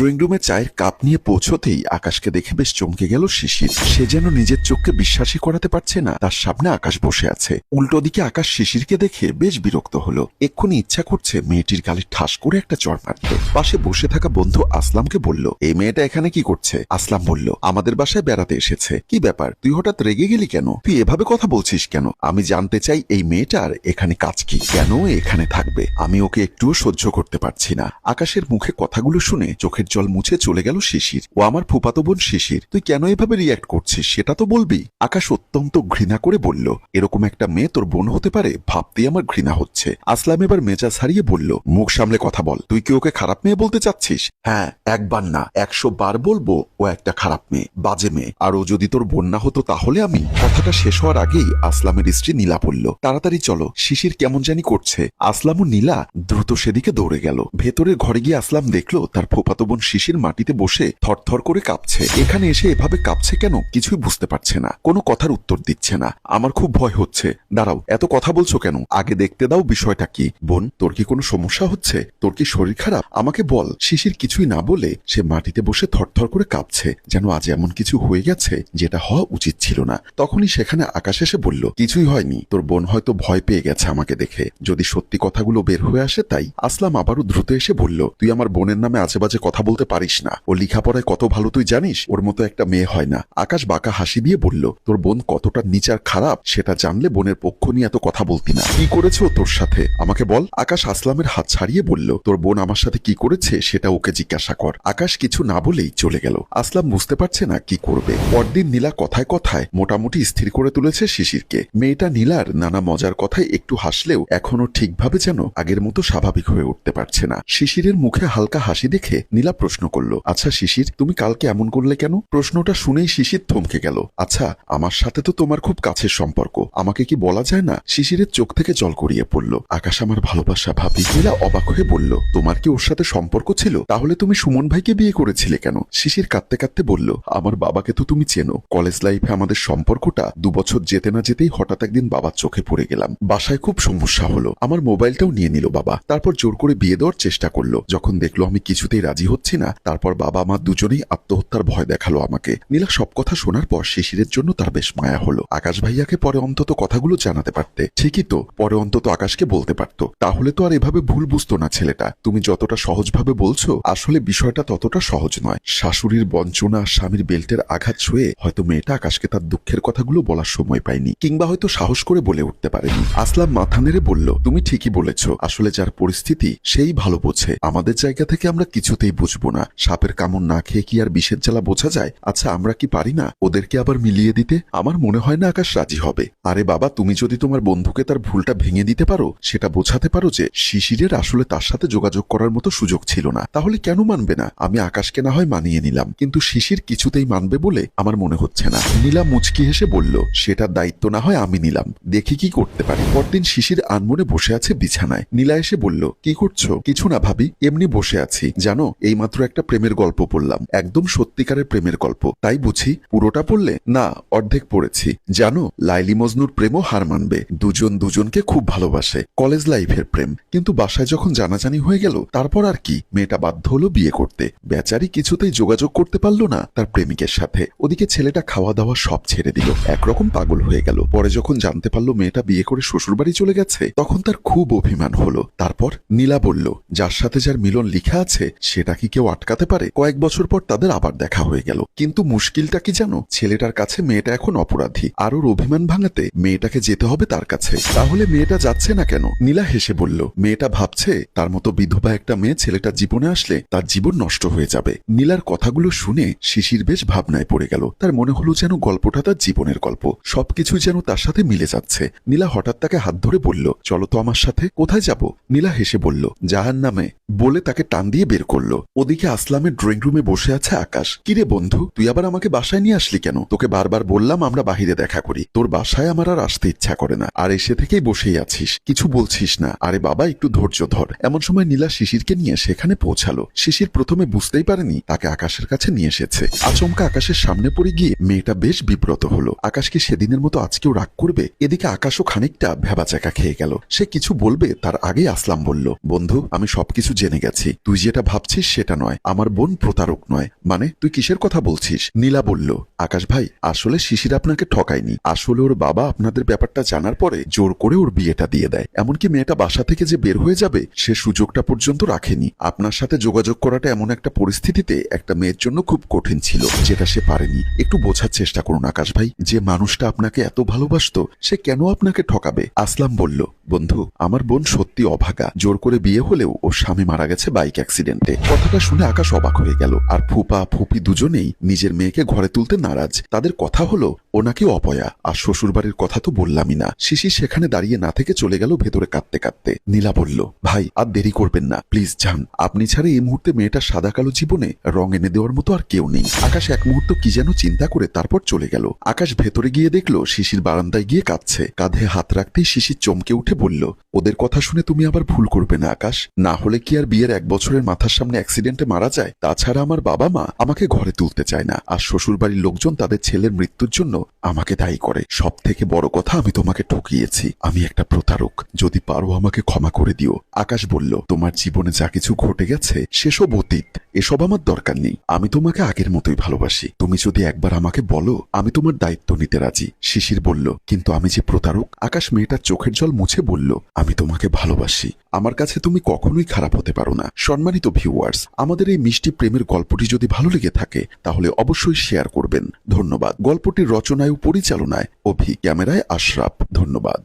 Drawing রুমে চায়ের cup নিয়ে পৌঁছতেই আকাশকে দেখে বেশ চমকে গেল শিশির। সে যেন নিজের চোখকে বিশ্বাসই করাতে পারছে না, তার সামনে আকাশ বসে আছে। উল্টো দিকে আকাশ শিশিরকে দেখে বেশ বিরক্ত হলো। এক্ষুনি ইচ্ছা করছে মেয়েটির গালে ঠাস করে একটা চড় মারতে। পাশে বসে থাকা বন্ধু আসলামকে বলল, এই মেয়েটা এখানে কি করছে? আসলাম বলল, আমাদের বাসায় বেড়াতে এসেছে। কি ব্যাপার? তুই হঠাৎ রেগে গেলি কেন? তুই এভাবে কথা বলছিস কেন? আমি জানতে চাই এই মেয়েটার এখানে কাজ কি? কেন এখানে থাকবে? আমি ওকে একটুও সহ্য করতে পারছি না। আকাশের মুখে কথাগুলো শুনে চোখের জল মুছে চলে গেল শিশির। ও আমার ফুপাতো বোন শিশির। তুই কেন এভাবে রিয়াক্ট করছিস? সেটা তো বলবি। আকাশ অত্যন্ত ঘৃণা করে বলল, এরকম একটা মেয়ে তোর বোন হতে পারে? ভাবতেই আমার ঘৃণা হচ্ছে। আসলাম এবার মেজাজ হারিয়ে বলল, মুখ সামলে কথা বল। তুই কি ওকে খারাপ মেয়ে বলতে চাচ্ছিস? হ্যাঁ একবার না। একশো বার বলব, ও একটা খারাপ মেয়ে, বাজে মেয়ে। আর ও যদি তোর বন্যা হতো তাহলে আমি কথাটা শেষ হওয়ার আগেই আসলামের স্ত্রী নীলা বলল, তাড়াতাড়ি চলো, শিশির কেমন জানি করছে। আসলাম ও নীলা দ্রুত সেদিকে দৌড়ে গেল। ভেতরের ঘরে গিয়ে আসলাম দেখল, তার ফোপাতো বোন শিশির মাটিতে বসে থরথর করে কাঁপছে। এখানে এসে এভাবে কাঁপছে কেন কিছুই বুঝতে পারছে না। কোনো কথার উত্তর দিচ্ছে না। আমার খুব ভয় হচ্ছে। দাঁড়াও, এত কথা বলছো কেন? আগে দেখতে দাও বিষয়টা কি। বোন, তোর কি কোনো সমস্যা হচ্ছে? তোর কি শরীর খারাপ? আমাকে বল। শিশির কিছুই না বলে সে মাটিতে বসে থরথর করে কাঁপছে, যেন আজ এমন কিছু হয়ে গেছে যেটা হওয়া উচিত ছিল না। তখনই সেখানে আকাশ এসে বলল, কিছুই হয়নি। তোর বোন হয়তো ভয় পেয়ে গেছে আমাকে দেখে। যদি সত্যি কথাগুলো বের হয়ে আসে তাই? আসলাম আবারও দ্রুত এসে বলল, তুই আমার বোনের নামে আজে বাজে কথা বলতে পারিস না। ও লেখাপড়ায় কত ভালো তুই জানিস? ওর মতো একটা মেয়ে হয় না। আকাশ বাঁকা হাসি দিয়ে বলল, তোর বোন কতটা নিচার খারাপ, সেটা জানলে বোনের পক্ষ নিয়ে এত কথা বলতি না। কি করেছে ও তোর সাথে? আমাকে বল। আকাশ আসলামের হাত ছাড়িয়ে বলল, তোর বোন আমার সাথে কি করেছে, সেটা ওকে জিজ্ঞাসা কর। আকাশ কিছু না বলেই চলে গেল। আসলাম বুঝতে পারছে না কি করবে। পরদিন নীলা কথায় কথায় মোটামুটি স্থির করে তুলেছে শিশিরকে। মেয়েটা নীলার নানা মজার কথায় একটু হাসলেও এখনও ঠিকভাবে যেন আগের মতো স্বাভাবিক হয়ে উঠতে পারছে না। শিশিরের মুখে হালকা হাসি দেখে নীলা প্রশ্ন করল আচ্ছা শিশির, তুমি কালকে এমন করলে কেন? প্রশ্নটা শুনেই শিশির থমকে গেল আচ্ছা আমার সাথে তো তোমার খুব কাছের সম্পর্ক, আমাকে কি বলা যায় না? শিশিরের চোখ থেকে জল গড়িয়ে পড়ল, আকাশ আমার ভালোবাসা ভাবি নীলা অবাক হয়ে বলল, তোমার কি ওর সাথে সম্পর্ক ছিল? তাহলে তুমি সুমন ভাইকে বিয়ে করেছিলে কেন? শিশির কাঁদতে কাঁদতে বলল, আমার বাবাকে তো তুমি চেনো, কলেজ লাইফে আমাদের সম্পর্কটা দু বছর যেতে না যেতেই হঠাৎ একদিন বাবার চোখে পড়ে গেলাম, বাসায় খুব সমস্যা হলো, আমার মোবাইলটাও নিয়ে নিল বাবা, তারপর জোর করে বিয়ে দেওয়ার চেষ্টা করল, যখন দেখল আমি কিছুতেই রাজি হচ্ছি না। তারপর বাবা আমার দুজনেই আত্মহত্যার ভয় দেখাল আমাকে। নীলা সব কথা শোনার পর শিশিরের জন্য তার বেশ মায়া হলো। আকাশ ভাইয়াকে পরে অন্তত কথাগুলো জানাতে পারতে। ঠিকই তো, পরে অন্তত আকাশকে বলতে পারতো। তাহলে তো আর এভাবে ভুল বুঝতো না ছেলেটা। তুমি যতটা সহজভাবে বলছো, আসলে বিষয়টা ততটা সহজ নয়। শাশুড়ির বঞ্চনা স্বামীর বেল্টের আঘাত ছুঁয়ে হয়তো মেয়েটা আকাশকে তার দুঃখের কথাগুলো বলার সময় পায়নি, কিংবা হয়তো সাহস করে বলে উঠতে পারেনি। আসলাম মাথা নেড়ে বলল, তুমি ঠিকই বলেছ। আসলে যার পরিস্থিতি, সেই ভালো বোঝে। আমাদের জায়গা থেকে আমরা কিছুতেই বুঝব না। সাপের কামড় না খেয়ে কি আর বিষের জ্বালা বোঝা যায়? আচ্ছা আমরা কি পারি না? ওদেরকে আবার মিলিয়ে দিতে? আমার মনে হয় না আকাশ রাজি হবে। আরে বাবা, তুমি যদি তোমার বন্ধুকে তার ভুলটা ভেঙে দিতে পারো, সেটা বোঝাতে পারো যে শিশিরের আসলে তার সাথে যোগাযোগ করার মতো সুযোগ ছিল না। তাহলে কেন মানবে না? আমি আকাশকে না হয় মানিয়ে নিলাম। কিন্তু শিশির কিছুতেই মানবে বলে আমার মনে হচ্ছে না। নীলা মুচকি হেসে বলল সেটার দায়িত্ব না হয় আমি নিলাম। দেখি কি করতে পারি। পরদিন শিশির আনমনে বসে আছে বিছানায়। নীলা এসে বলল, কি করছ? কিছু না ভাবি, এমনি বসে আছি। জানো এইমাত্র একটা প্রেমের গল্প পড়লাম। একদম সত্যিকারের প্রেমের গল্প। তাই বুঝি, পুরোটা পড়লে? না, অর্ধেক পড়েছি। জানো, লাইলি মজনুর প্রেমও হার মানবে। দুজন দুজনকে খুব ভালোবাসে। কলেজ লাইফের প্রেম। কিন্তু বাসায় যখন জানাজানি হয়ে গেল, তারপর আর কি? মেয়েটা বাধ্য হলো বিয়ে করতে। বেচারি কিছুতেই যোগাযোগ করতে পারল না তার প্রেমিকের সাথে। ওদিকে ছেলেটা খাওয়া দাওয়া সব ছেড়ে দিল। একরকম পাগল হয়ে গেল। পরে যখন জানতে পারল মেয়েটা বিয়ে করে শ্বশুরবাড়ি চলে গেছে, তখন তার খুব অভিমান হলো। তারপর নীলা বলল, যার সাথে যার মিলন লিখা আছে, সেটা কি কেউ আটকাতে পারে, কয়েক বছর পর তাদের আবার দেখা হয়ে গেল। কিন্তু মুশকিলটা কি জানো? ছেলেটার কাছে মেয়েটা এখন অপরাধী। আর ওর অভিমান ভাঙাতে মেয়েটাকে যেতে হবে তার কাছে। তাহলে মেয়েটা যাচ্ছে না কেন? নীলা হেসে বলল, মেয়েটা ভাবছে তার মতো বিধবা একটা মেয়ে ছেলেটার জীবনে আসলে তার জীবন নষ্ট হয়ে যাবে। নীলার কথাগুলো শুনে শিশির বেশ ভাবনায় পড়ে গেল। তার মনে হলো যেন গল্পটা তার জীবনের গল্প। সবকিছু যেন তার সাথে মিলে যাচ্ছে। নীলা হঠাৎ তাকে হাত ধরে বলল, চলো তো আমার সাথে, কোথায় যাব? নীলা হেসে বলল জাহান নামে বলে তাকে টান দিয়ে বের করল। ওদিকে আসলামের ড্রয়িং রুমে বসে আছে আকাশ। কিরে বন্ধু, তুই আবার আমাকে বাসায় নিয়ে আসলি কেন? তোকে বারবার বললাম আমরা বাহিরে দেখা করি। তোর বাসায় আমার আর আসতে ইচ্ছা করে না। আর এসে থেকেই বসেই আছিস। কিছু বলছিস না। আরে বাবা, একটু ধৈর্য ধর। এমন সময় নীলা শিশিরকে নিয়ে সেখানে পৌঁছালো। শিশির প্রথমে বুঝতেই পারেনি, তাকে আকাশের কাছে নিয়ে এসেছে। আচমকা আকাশের সামনে পড়ে গিয়ে মেয়েটা বেশ বিব্রত হলো। আকাশকে সেদিনের মতো আজকেও রাগ করবে? এদিকে আকাশও খানিকটা ভেবাচাকা খেয়ে গেল। সে কিছু বলবে, তার আগেই আসলাম বলল, বন্ধু, আমি সবকিছু জেনে গেছি। তুই যেটা ভাবছিস সেটা নয়। আমার বোন প্রতারক নয়। মানে তুই কিসের কথা বলছিস? নীলা বলল, আকাশ ভাই, আসলে শিশির আপনাকে ঠকায়নি। আসলে ওর বাবা আপনাদের ব্যাপারটা জানার পরে জোর করে ওর বিয়েটা দিয়ে দেয়। এমনকি মেয়েটা বাসা থেকে যে বের হয়ে যাবে, সে সুযোগটা পর্যন্ত রাখেনি। আপনার সাথে যোগাযোগ করাটা এমন একটা পরিস্থিতিতে একটা মেয়ের জন্য খুব কঠিন ছিল, যেটা সে পারেনি। একটু বোঝার চেষ্টা করুন, আকাশ ভাই। যে মানুষটা আপনাকে এত ভালোবাসতো, সে কেন আপনাকে ঠকাবে? আসলাম বলল বন্ধু, আমার বোন সত্যি অভাগা। জোর করে বিয়ে হলেও ওর স্বামী মারা গেছে বাইক অ্যাক্সিডেন্টে। কথাটা শুনে আকাশ অবাক হয়ে গেল। আর ফুপা, ফুপি দুজনেই নিজের মেয়েকে ঘরে তুলতে নারাজ। তাদের কথা হলো ওনাকে নাকি অপয়া। আর শ্বশুরবাড়ির কথা তো বললামই না। শিশির সেখানে দাঁড়িয়ে না থেকে চলে গেল ভেতরে কাঁদতে কাঁদতে। নীলা বলল, ভাই, আর দেরি করবেন না। প্লিজ যান। আপনি ছাড়া এই মুহূর্তে মেয়েটা সাদা কালো জীবনে রং এনে দেওয়ার মতো আর কেউ নেই। আকাশ এক মুহূর্ত কি যেন চিন্তা করে তারপর চলে গেল। আকাশ ভেতরে গিয়ে দেখল, শিশির বারান্দায় গিয়ে কাঁদছে। কাঁধে হাত রাখতেই শিশির চমকে উঠে বলল, ওদের কথা শুনে তুমি আবার ভুল করবে না, আকাশ। না হলে কি আর বিয়ের এক বছরের মাথার সামনে অ্যাক্সিডেন্টে মারা যায়? তাছাড়া আমার বাবা মা আমাকে ঘরে তুলতে চায় না, আর শ্বশুরবাড়ির লোকজন তাদের ছেলের মৃত্যুর জন্য আমাকে দায়ী করে। সব থেকে বড় কথা, আমি তোমাকে ঠকিয়েছি। আমি একটা প্রতারক। যদি পারো আমাকে ক্ষমা করে দিও। আকাশ বলল, তোমার জীবনে যা কিছু ঘটে গেছে, সেসব অতীত। এসব আমার দরকার নেই। আমি তোমাকে আগের মতোই ভালোবাসি। তুমি যদি একবার আমাকে বলো, আমি তোমার দায়িত্ব নিতে রাজি। শিশির বলল, কিন্তু আমি যে প্রতারক, আকাশ মেয়েটার চোখের জল মুছে বলল, আমি তোমাকে ভালোবাসি। আমার কাছে তুমি কখনোই খারাপ হতে পারো না। সম্মানিত ভিউয়ার্স আমাদের এই মিষ্টি প্রেমের গল্পটি যদি ভালো লেগে থাকে, তাহলে অবশ্যই শেয়ার করবেন। ধন্যবাদ। গল্পটির রচনায় ও পরিচালনায় অভি, ক্যামেরায় আশরাফ। ধন্যবাদ।